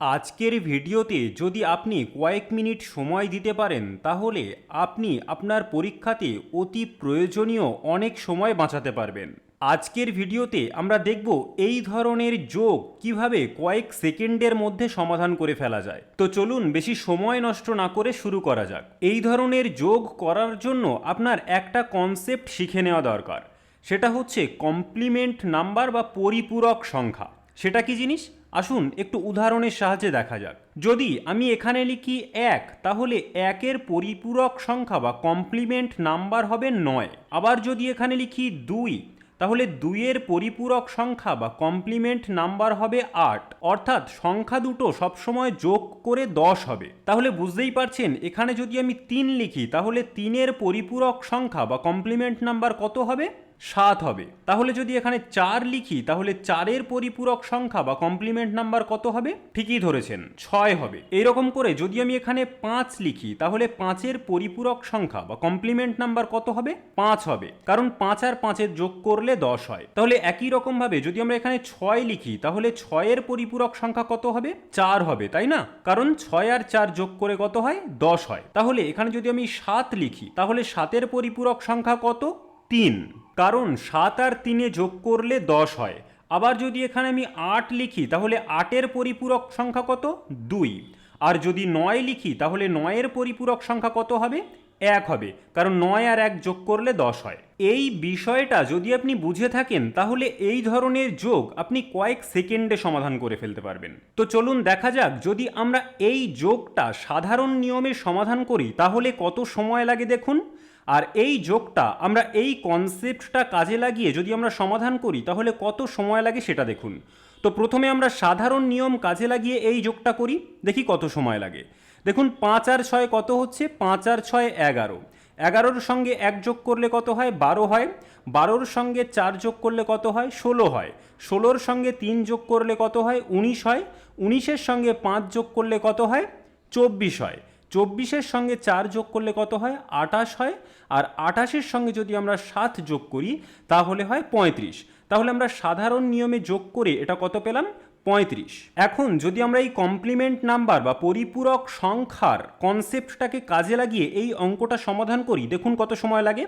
আজকের ভিডিওতে যদি আপনি কয়েক মিনিট সময় দিতে পারেন, তাহলে আপনি আপনার পরীক্ষাতে অতি প্রয়োজনীয় অনেক সময় বাঁচাতে পারবেন। আজকের ভিডিওতে আমরা দেখব এই ধরনের যোগ কীভাবে কয়েক সেকেন্ডের মধ্যে সমাধান করে ফেলা যায়। তো চলুন বেশি সময় নষ্ট না করে শুরু করা যাক। এই ধরনের যোগ করার জন্য আপনার একটা কনসেপ্ট শিখে নেওয়া দরকার। সেটা হচ্ছে কমপ্লিমেন্ট নাম্বার বা পরিপূরক সংখ্যা। সেটা কি জিনিস? আসুন একটু উদাহরণের সাহায্যে দেখা যাক। যদি আমি এখানে লিখি এক, তাহলে একের পরিপূরক সংখ্যা বা কমপ্লিমেন্ট নাম্বার হবে নয়। আবার যদি এখানে লিখি দুই, তাহলে দুইয়ের পরিপূরক সংখ্যা বা কমপ্লিমেন্ট নাম্বার হবে আট। অর্থাৎ সংখ্যা দুটো সবসময় যোগ করে দশ হবে। তাহলে বুঝতেই পারছেন, এখানে যদি আমি তিন লিখি, তাহলে তিনের পরিপূরক সংখ্যা বা কমপ্লিমেন্ট নাম্বার কত হবে? সাত হবে। তাহলে যদি এখানে চার লিখি, তাহলে চারের পরিপূরক সংখ্যা বা কমপ্লিমেন্ট নাম্বার কত হবে? ঠিকই ধরেছেন, ছয় হবে। এইরকম করে যদি আমি এখানে পাঁচ লিখি, তাহলে পাঁচের পরিপূরক সংখ্যা বা কমপ্লিমেন্ট নাম্বার কত হবে? পাঁচ হবে। কারণ পাঁচ আর পাঁচের যোগ করলে দশ হয়। তাহলে একই রকম ভাবে যদি আমরা এখানে ছয় লিখি, তাহলে ছয়ের পরিপূরক সংখ্যা কত হবে? চার হবে, তাই না? কারণ ছয় আর চার যোগ করে কত হয়? দশ হয়। তাহলে এখানে যদি আমি সাত লিখি, তাহলে সাতের পরিপূরক সংখ্যা কত? তিন। কারণ সাত আর তিনে যোগ করলে দশ হয়। আবার যদি এখানে আমি আট লিখি, তাহলে আটের পরিপূরক সংখ্যা কত? দুই। আর যদি নয় লিখি, তাহলে নয়ের পরিপূরক সংখ্যা কত হবে? এক হবে। কারণ নয় আর এক যোগ করলে দশ হয়। এই বিষয়টা যদি আপনি বুঝে থাকেন, তাহলে এই ধরনের যোগ আপনি কয়েক সেকেন্ডে সমাধান করে ফেলতে পারবেন। তো চলুন দেখা যাক, যদি আমরা এই যোগটা সাধারণ নিয়মে সমাধান করি, তাহলে কত সময় লাগে দেখুন? আর এই যোগটা আমরা এই কনসেপ্টটা কাজে লাগিয়ে যদি আমরা সমাধান করি, তাহলে কত সময় লাগে সেটা দেখুন। তো প্রথমে আমরা সাধারণ নিয়ম কাজে লাগিয়ে এই যোগটা করি, দেখি কত সময় লাগে। দেখুন, পাঁচ আর ছয় কত হচ্ছে? পাঁচ আর ছয় এগারো। এগারোর সঙ্গে এক যোগ করলে কত হয়? বারো হয়। বারোর সঙ্গে চার যোগ করলে কত হয়? ষোলো হয়। ষোলোর সঙ্গে তিন যোগ করলে কত হয়? উনিশ হয়। উনিশের সঙ্গে পাঁচ যোগ করলে কত হয়? চব্বিশ হয়। চব্বিশের সঙ্গে চার যোগ করলে কত হয়? আটাশ হয়। আর আটাশের সঙ্গে যদি আমরা সাত যোগ করি, তাহলে হয় পঁয়ত্রিশ। তাহলে আমরা সাধারণ নিয়মে যোগ করে এটা কত পেলাম? পঁয়ত্রিশ। এখন যদি আমরা এই কমপ্লিমেন্ট নাম্বার বা পরিপূরক সংখ্যার কনসেপ্টটাকে কাজে লাগিয়ে এই অঙ্কটা সমাধান করি, দেখুন কত সময় লাগে।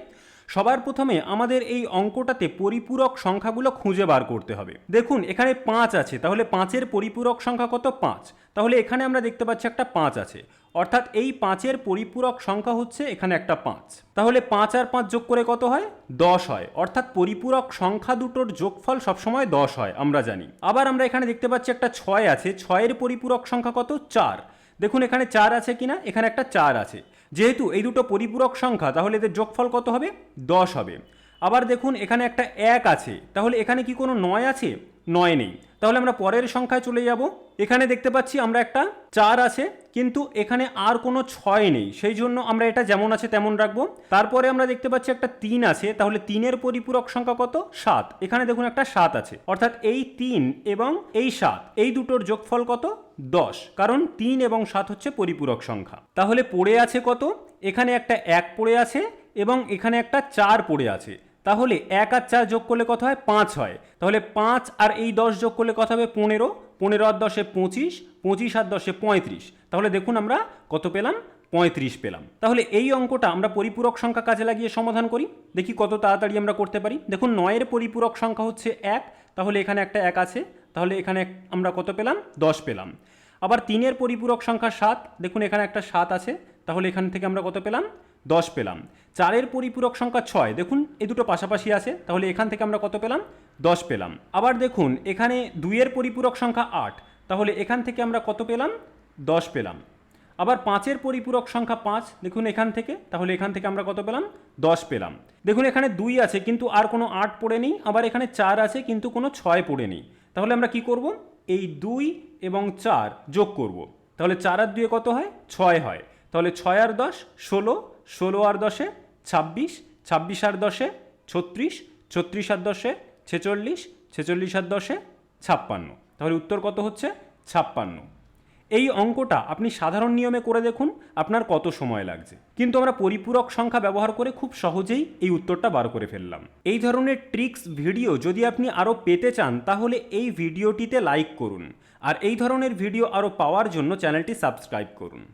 সবার প্রথমে আমাদের এই অঙ্কটাতে পরিপূরক সংখ্যাগুলো খুঁজে বার করতে হবে। দেখুন, এখানে পাঁচ আছে, তাহলে পাঁচের পরিপূরক সংখ্যা কত? পাঁচ। তাহলে এখানে আমরা দেখতে পাচ্ছি একটা পাঁচ আছে। অর্থাৎ এই পাঁচের পরিপূরক সংখ্যা হচ্ছে এখানে একটা পাঁচ। তাহলে পাঁচ আর পাঁচ যোগ করে কত হয়? দশ হয়। অর্থাৎ পরিপূরক সংখ্যা দুটোর যোগফল সবসময় দশ হয়, আমরা জানি। আবার আমরা এখানে দেখতে পাচ্ছি একটা ছয় আছে, ছয়ের পরিপূরক সংখ্যা কত? চার। দেখুন, এখানে চার আছে কিনা? এখানে একটা চার আছে। যেহেতু এই দুটো পরিপূরক সংখ্যা, তাহলে এদের যোগফল কত হবে? দশ হবে। আবার দেখুন, এখানে একটা এক আছে। তাহলে এখানে কি কোনো নয় আছে? নয় নেই। তাহলে আমরা পরের সংখ্যায় চলে যাব। এখানে দেখতে পাচ্ছি আমরা একটা চার আছে। কিন্তু এখানে আর কোনো ছয় নেই। সেই জন্য আমরা এটা যেমন আছে তেমন রাখব। তারপরে আমরা দেখতে পাচ্ছি একটা তিন আছে, তাহলে তিনের পরিপূরক সংখ্যা কত? সাত। এখানে দেখুন একটা সাত আছে। অর্থাৎ এই তিন এবং এই সাত, এই দুটোর যোগফল কত? দশ। কারণ তিন এবং সাত হচ্ছে পরিপূরক সংখ্যা। তাহলে পড়ে আছে কত? এখানে একটা এক পড়ে আছে এবং এখানে একটা চার পড়ে আছে। তাহলে এক আর চার যোগ করলে কত হয়? পাঁচ হয়। তাহলে পাঁচ আর এই দশ যোগ করলে কত হবে? পনেরো। পনেরো আর দশে পঁচিশ পঁচিশ আর দশে পঁয়ত্রিশ। তাহলে দেখুন আমরা কত পেলাম? পঁয়ত্রিশ পেলাম। তাহলে এই অঙ্কটা আমরা পরিপূরক সংখ্যা কাজে লাগিয়ে সমাধান করি। দেখি কত তাড়াতাড়ি আমরা করতে পারি। দেখুন নয়ের পরিপূরক সংখ্যা হচ্ছে এক। তাহলে এখানে একটা এক আছে। তাহলে এখানে আমরা কত পেলাম? দশ পেলাম। আবার তিনের পরিপূরক সংখ্যা সাত। দেখুন এখানে একটা সাত আছে। তাহলে এখান থেকে আমরা কত পেলাম? দশ পেলাম। চারের পরিপূরক সংখ্যা ছয়। দেখুন এই দুটো পাশাপাশি আছে, তাহলে এখান থেকে আমরা কত পেলাম? দশ পেলাম। আবার দেখুন, এখানে দুইয়ের পরিপূরক সংখ্যা আট। তাহলে এখান থেকে আমরা কত পেলাম? দশ পেলাম। আবার পাঁচের পরিপূরক সংখ্যা পাঁচ, দেখুন এখান থেকে, তাহলে এখান থেকে আমরা কত পেলাম? দশ পেলাম। দেখুন, এখানে দুই আছে, কিন্তু আর কোনো আট পড়ে নেই, আবার এখানে চার আছে, কিন্তু কোনো ছয় পড়ে নেই। তাহলে আমরা কি করব? এই দুই এবং চার যোগ করব। তাহলে চার আর দুয়ে কত হয়? ছয় হয়। তাহলে ছয় আর দশ, ষোলো ষোলো আর দশে ছাব্বিশ ছাব্বিশ আর দশে ছত্রিশ ছত্রিশ আর দশে ছেচল্লিশ ছেচল্লিশ আর দশে ছাপ্পান্ন। তাহলে উত্তর কত হচ্ছে? ছাপ্পান্ন। এই অঙ্কটা আপনি সাধারণ নিয়মে করে দেখুন, আপনার কত সময় লাগছে। কিন্তু আমরা পরিপূরক সংখ্যা ব্যবহার করে খুব সহজেই এই উত্তরটা বার করে ফেললাম। এই ধরনের ট্রিক্স ভিডিও যদি আপনি আরও পেতে চান, তাহলে এই ভিডিওটিতে লাইক করুন। আর এই ধরনের ভিডিও আরও পাওয়ার জন্য চ্যানেলটি সাবস্ক্রাইব করুন।